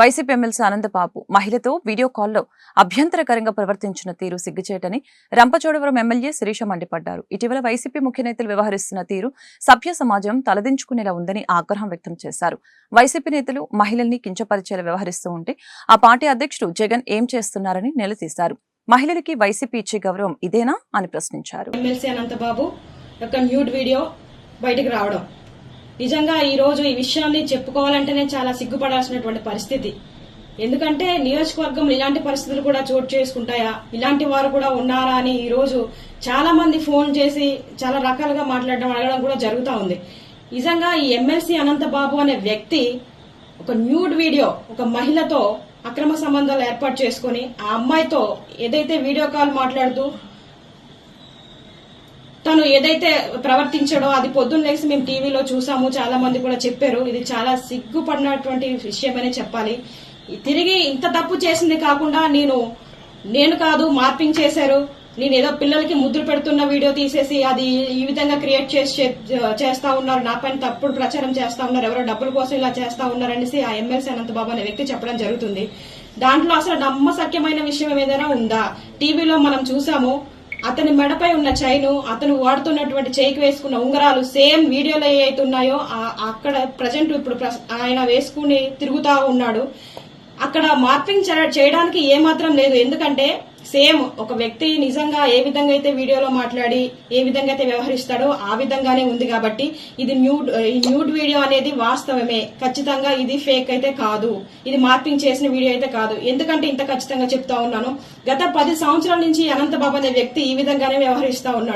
YCP MLC Anandababu మహిళతో video కాల్లో అభ్యంతరకరంగా ప్రవర్తించిన తీరు సిగ్గుచేటని రంపచోడవరం ఎమ్మెల్యే శిరీష మండిపడ్డారు. ఇటీవల వైసీపీ ముఖ్య నేతలు వ్యవహరిస్తున్న తీరు సభ్య సమాజం తలదించుకునేలా ఉందని ఆగ్రహం వ్యక్తం చేశారు. వైసీపీ నేతలు మహిళల్ని కించపరిచేలా వ్యవహరిస్తూ ఉంటే ఆ పార్టీ అధ్యక్షుడు జగన్ ఏం చేస్తున్నారని నిలదీశారు. మహిళలకి వైసీపీ ఇచ్చే గౌరవం ఇదేనా అని ప్రశ్నించారు. ఎమ్మెల్సీ అనంతబాబు యొక్క న్యూడ్ వీడియో బయటకు రావడం. నిజంగా ఈ రోజు ఈ విషయాన్ని చెప్పుకోవాలంటేనే చాలా సిగ్గుపడాల్సినటువంటి పరిస్థితి. ఎందుకంటే నియోజకవర్గంలో ఇలాంటి పరిస్థితులు కూడా చోటు చేసుకుంటాయా? ఇలాంటి వారు కూడా ఉన్నారా అని ఈ రోజు చాలా మంది ఫోన్ చేసి చాలా రకాలుగా మాట్లాడడం అడగడం కూడా జరుగుతూ ఉంది. నిజంగా ఈ ఎమ్మెల్సీ అనంతబాబు అనే వ్యక్తి ఒక న్యూడ్ వీడియో ఒక మహిళతో అక్రమ సంబంధాలు ఏర్పాటు చేసుకుని ఆ అమ్మాయితో ఏదైతే వీడియో కాల్ మాట్లాడుతూ తను ఏదైతే ప్రవర్తించాడో అది పొద్దున్న లేసి మేము టీవీలో చూసాము. చాలా మంది కూడా చెప్పారు ఇది చాలా సిగ్గుపడినటువంటి విషయమనే చెప్పాలి. తిరిగి ఇంత తప్పు చేసింది కాకుండా నేను నేను కాదు మార్పింగ్ చేశారు. నేను ఏదో పిల్లలకి ముద్దులు పెడుతున్న వీడియో తీసేసి అది ఈ విధంగా క్రియేట్ చేసి చే- చేస్తా ఉన్నారు. నా పైన తప్పుడు ప్రచారం చేస్తా ఉన్నారు. ఎవరో డబ్బుల కోసం ఇలా చేస్తా ఉన్నారనేసి ఆ ఎమ్మెల్సీ అనంతబాబు అనే వ్యక్తి చెప్పడం జరుగుతుంది. దాంట్లో అసలు నమ్మసక్యమైన విషయం ఏదైనా ఉందా? టీవీలో మనం చూసాము. అతని మెడపై ఉన్న చైను అతను వాడుతున్నటువంటి చేయికి వేసుకున్న ఉంగరాలు సేమ్ వీడియోలో ఏ అయితే ఉన్నాయో అక్కడ ప్రజెంట్ ఇప్పుడు ఆయన వేసుకుని తిరుగుతా ఉన్నాడు. అక్కడ మార్పింగ్ చేయడానికి ఏమాత్రం లేదు. ఎందుకంటే సేమ్ ఒక వ్యక్తి నిజంగా ఏ విధంగా అయితే వీడియోలో మాట్లాడి ఏ విధంగా అయితే వ్యవహరిస్తాడో ఆ విధంగానే ఉంది కాబట్టి ఇది న్యూడ్ ఈ న్యూడ్ వీడియో అనేది వాస్తవమే. ఖచ్చితంగా ఇది ఫేక్ అయితే కాదు. ఇది మార్పింగ్ చేసిన వీడియో అయితే కాదు. ఎందుకంటే ఇంత ఖచ్చితంగా చెప్తా ఉన్నాను. గత పది సంవత్సరాల నుంచి అనంతబాబు అనే వ్యక్తి ఈ విధంగానే వ్యవహరిస్తా ఉన్నాడు.